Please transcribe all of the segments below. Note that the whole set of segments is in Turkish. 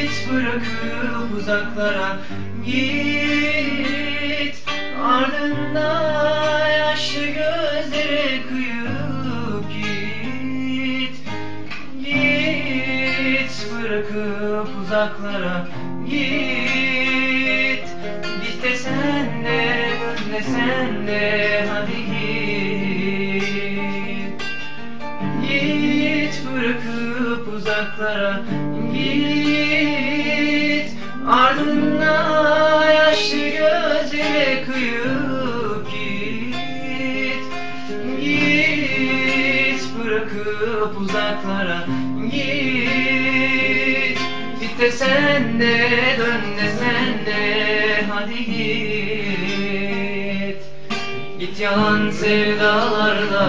Git bırakıp uzaklara git. Ardında yaşlı gözlere kıyıp git. Git bırakıp uzaklara git. Git de sen de dön de hadi git. Git bırakıp uzaklara Ardına yaşlı gözle kıyıp git. Git bırakıp uzaklara git. Git de sen de dön de sen de hadi git. Git yalan sevdalarla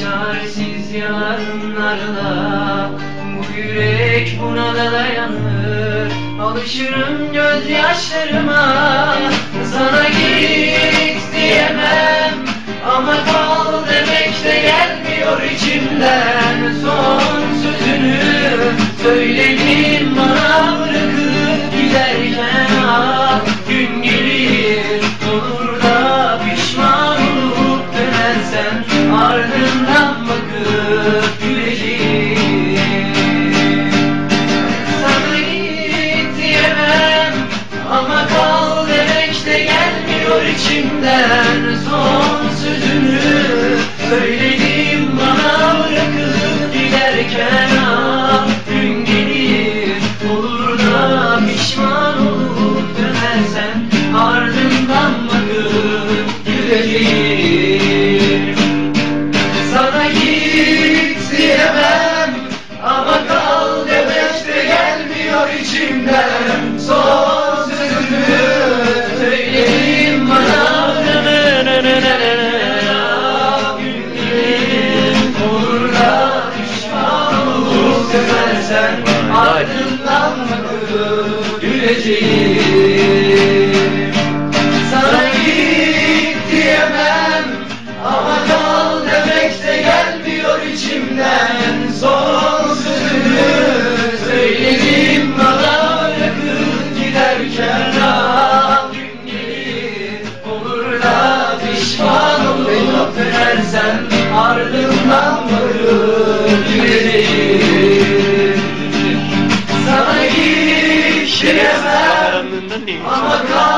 Çaresiz yarınlarla Bu yürek buna da Alışırım gözyaşlarıma Sana git içimden Son sözünü söyledim Sana git diyemem ama kal demek de gelmiyor içimden. Son sözünü bırakıp giderken. Ah gün olur da pişman olup dönersen Ardından varıp diyemem ama